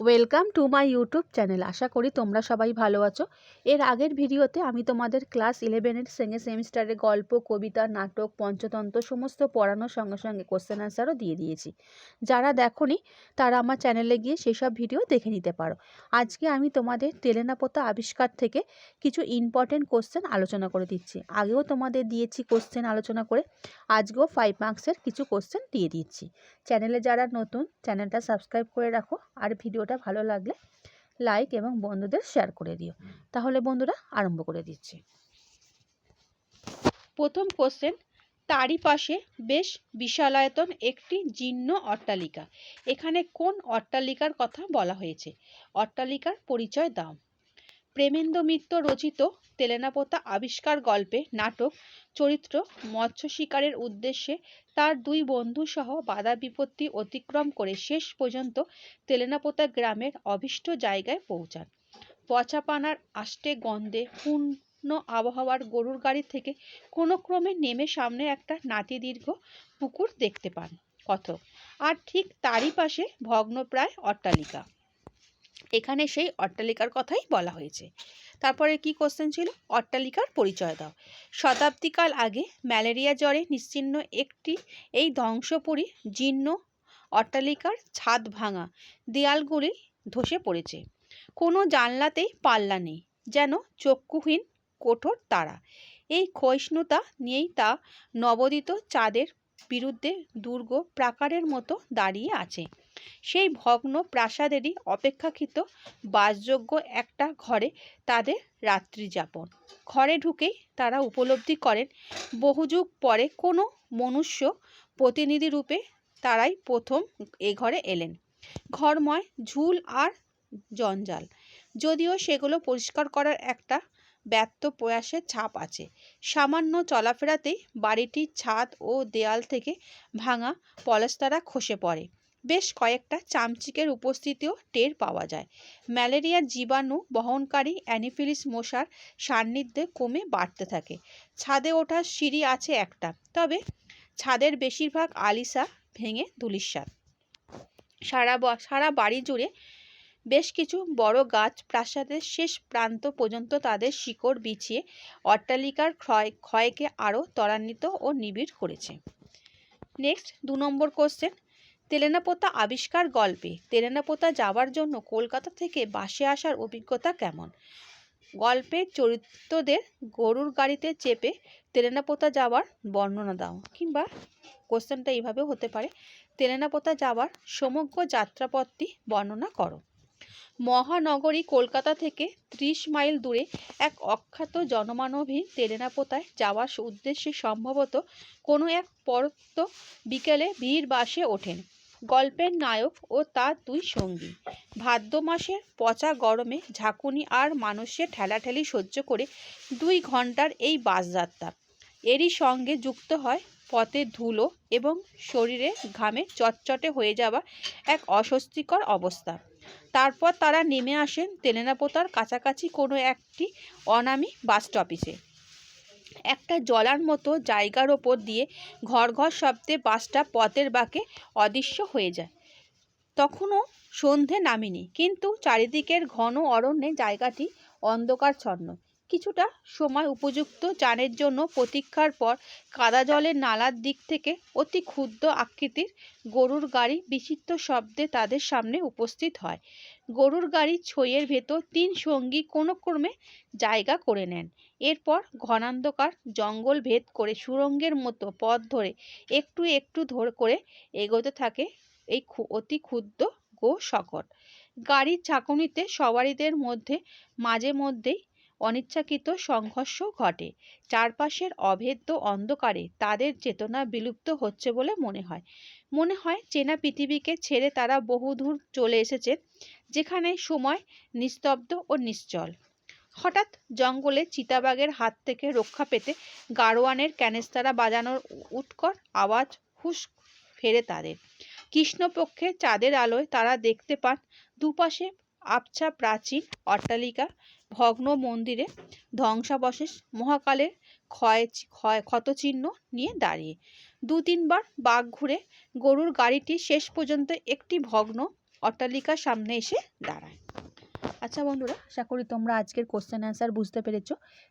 Welcome to my YouTube channel আশা করি তোমরা সবাই ভালো আছো। এর আগের ভিডিওতে আমি তোমাদের ক্লাস ইলেভেনের সেকেন্ড সেমিস্টারের গল্প, কবিতা, নাটক, পঞ্চতন্ত্র সমস্ত পড়ানোর সঙ্গে সঙ্গে কোশ্চেন আনসারও দিয়ে দিয়েছি। যারা দেখোনি, তারা আমার চ্যানেলে গিয়ে সেসব ভিডিও দেখে নিতে পারো। আজকে আমি তোমাদের তেলেনাপোতা আবিষ্কার থেকে কিছু ইম্পর্টেন্ট কোশ্চেন আলোচনা করে দিচ্ছি। আগেও তোমাদের দিয়েছি কোশ্চেন আলোচনা করে, আজকেও ফাইভ মার্কসের কিছু কোশ্চেন দিয়ে দিচ্ছি। চ্যানেলে যারা নতুন চ্যানেলটা সাবস্ক্রাইব করে রাখো। আর ভিডিওটা ভালো লাগলে লাইক এবং বন্ধুদের শেয়ার করে দিও। তাহলে বন্ধুরা আরম্ভ করে দিচ্ছি। প্রথম কোশ্চেন তারই পাশে বেশ বিশালায়তন একটি জীর্ণ অট্টালিকা। এখানে কোন অট্টালিকার কথা বলা হয়েছে? অট্টালিকার পরিচয় দাও। প্রেমেন্দ্র মিত্র রচিত তেলেনাপোতা আবিষ্কার গল্পে নাটক, চরিত্র, মৎস্য শিকারের উদ্দেশ্যে তার দুই বন্ধু সহ বাধা বিপত্তি অতিক্রম করে শেষ পর্যন্ত তেলেনাপোতা গ্রামের অভিষ্ট জায়গায় পৌঁছান। পচাপানার আষ্টে গন্ধে পূর্ণ আবহাওয়ার গরুর গাড়ি থেকে কোনো ক্রমে নেমে সামনে একটা নাতি দীর্ঘ পুকুর দেখতে পান। কথক, আর ঠিক তারই পাশে ভগ্নপ্রায় অট্টালিকা। এখানে সেই অট্টালিকার কথাই বলা হয়েছে। তারপরে কি কোশ্চেন ছিল? অট্টালিকার পরিচয় দাও। শতাব্দীকাল আগে ম্যালেরিয়া জ্বরে নিশ্চিহ্ন একটি এই ধ্বংসপুরী জীর্ণ অট্টালিকার ছাদ ভাঙা দেয়ালগুলি ধসে পড়েছে। কোনো জানলাতেই পাল্লা নেই, যেন চক্ষুহীন কঠোর তারা। এই ক্ষয়িষ্ণুতা নিয়েই তা নবোদিত চাঁদের বিরুদ্ধে দুর্গ প্রাকারের মতো দাঁড়িয়ে আছে। সেই ভগ্ন প্রাসাদেরই অপেক্ষাকৃত বাসযোগ্য একটা ঘরে তাদের রাত্রি যাপন ঘরে ঢুকেই তারা উপলব্ধি করেন, বহুযুগ পরে কোনো মনুষ্য প্রতিনিধি রূপে তারাই প্রথম এ ঘরে এলেন। ঘরময়, ঝুল আর জঞ্জাল। যদিও সেগুলো পরিষ্কার করার একটা ব্যর্থ প্রয়াসের ছাপ আছে। সামান্য চলাফেরাতেই বাড়িটির ছাদ ও দেয়াল থেকে ভাঙা পলস্তারা খসে পড়ে। বেশ কয়েকটা চামচিকের উপস্থিতিও টের পাওয়া যায়। ম্যালেরিয়ার জীবাণু বহনকারী অ্যানিফিলিস মশার সান্নিধ্যে কমে বাড়তে থাকে। ছাদে ওঠার সিঁড়ি আছে একটা, তবে ছাদের বেশিরভাগ আলিসা ভেঙে ধুলিস্বাদ সারা সারা বাড়ি জুড়ে বেশ কিছু বড় গাছ প্রাসাদের শেষ প্রান্ত পর্যন্ত তাদের শিকড় বিছিয়ে অট্টালিকার ক্ষয়, ক্ষয়কে আরও ত্বরান্বিত ও নিবিড় করেছে। নেক্সট, দু নম্বর কোশ্চেন তেলেনাপোতা আবিষ্কার গল্পে, তেলেনাপোতা যাওয়ার জন্য কলকাতা থেকে বাসে আসার অভিজ্ঞতা কেমন? গল্পের চরিত্রদের গরুর গাড়িতে চেপে তেলেনাপোতা যাওয়ার বর্ণনা দাও। কিংবা কোশ্চেনটা এইভাবেও হতে পারে, তেলেনাপোতা যাওয়ার সমগ্র যাত্রাপথটি বর্ণনা করো। মহানগরী কলকাতা থেকে ত্রিশ মাইল দূরে এক অখ্যাত জনমানবহীন তেলেনাপোতায় যাওয়ার উদ্দেশ্যে সম্ভবত কোনো এক পরত্ব বিকেলে ভিড় বাসে ওঠেন। গল্পের নায়ক ও তার দুই সঙ্গী। ভাদ্র মাসের পচা গরমে ঝাঁকুনি আর মানুষের ঠেলাঠেলি সহ্য করে দুই ঘণ্টার এই বাসযাত্রা। এরই সঙ্গে যুক্ত হয় পথে ধুলো এবং শরীরে ঘামে চটচটে হয়ে যাওয়া এক অস্বস্তিকর অবস্থা। তারপর তারা নেমে আসেন তেলেনাপোতার কাছাকাছি কোনো একটি অনামি বাস স্টপিসে একটা জলার মতো জায়গার ওপর দিয়ে ঘর ঘর শব্দে বাসটা পথের বাঁকে অদৃশ্য হয়ে যায়। তখনও সন্ধে নামেনি, কিন্তু চারিদিকের ঘন অরণ্যে জায়গাটি অন্ধকারচ্ছন্ন কিছুটা সময় উপযুক্ত যানের জন্য প্রতীক্ষার পর কাদা জলের নালার দিক থেকে অতি ক্ষুদ্র আকৃতির গরুর গাড়ি বিচিত্র শব্দে তাদের সামনে উপস্থিত হয়। গরুর গাড়ির ছইয়ের ভেতর তিন সঙ্গী কোনো ক্রমে জায়গা করে নেন। এরপর ঘনান্ধকার জঙ্গল ভেদ করে সুরঙ্গের মতো পথ ধরে একটু একটু ধরে করে এগোতে থাকে এই অতি ক্ষুদ্র গো শকট গাড়ির ঝাঁকুনিতে সওয়ারিদের মধ্যে মাঝে মধ্যেই অনিচ্ছাকৃত সংঘর্ষ ঘটে। চারপাশের অভেদ্য অন্ধকারে তাদের চেতনা বিলুপ্ত হচ্ছে বলে মনে হয়। মনে হয় চেনা পৃথিবীকে ছেড়ে তারা বহুদূর চলে এসেছে, যেখানে সময় নিস্তব্ধ ও নিশ্চল। হঠাৎ জঙ্গলে চিতাবাঘের হাত থেকে রক্ষা পেতে গাড়োয়ানের ক্যানেস্তারা বাজানোর উৎকট আওয়াজ হুস ফেরে তাদের। কৃষ্ণপক্ষে চাঁদের আলোয় তারা দেখতে পান দুপাশে আবছা প্রাচীন অট্টালিকা ভগ্ন মন্দিরে ধ্বংসাবশেষ মহাকালের ক্ষয় ক্ষয়, ক্ষতচিহ্ন নিয়ে দাঁড়িয়ে। দু তিনবার বাঘ ঘুরে গরুর গাড়িটি শেষ পর্যন্ত একটি ভগ্ন অট্টালিকার সামনে এসে দাঁড়ায়। আচ্ছা বন্ধুরা, আশা করি তোমরা আজকের কোশ্চেন অ্যান্সার বুঝতে পেরেছ।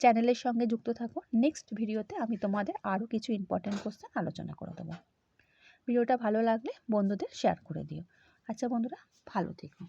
চ্যানেলের সঙ্গে যুক্ত থাকো। নেক্সট ভিডিওতে আমি তোমাদের আরও কিছু ইম্পর্ট্যান্ট কোশ্চেন আলোচনা করে দেবো। ভিডিওটা ভালো লাগলে বন্ধুদের শেয়ার করে দিও। আচ্ছা বন্ধুরা, ভালো থেকো।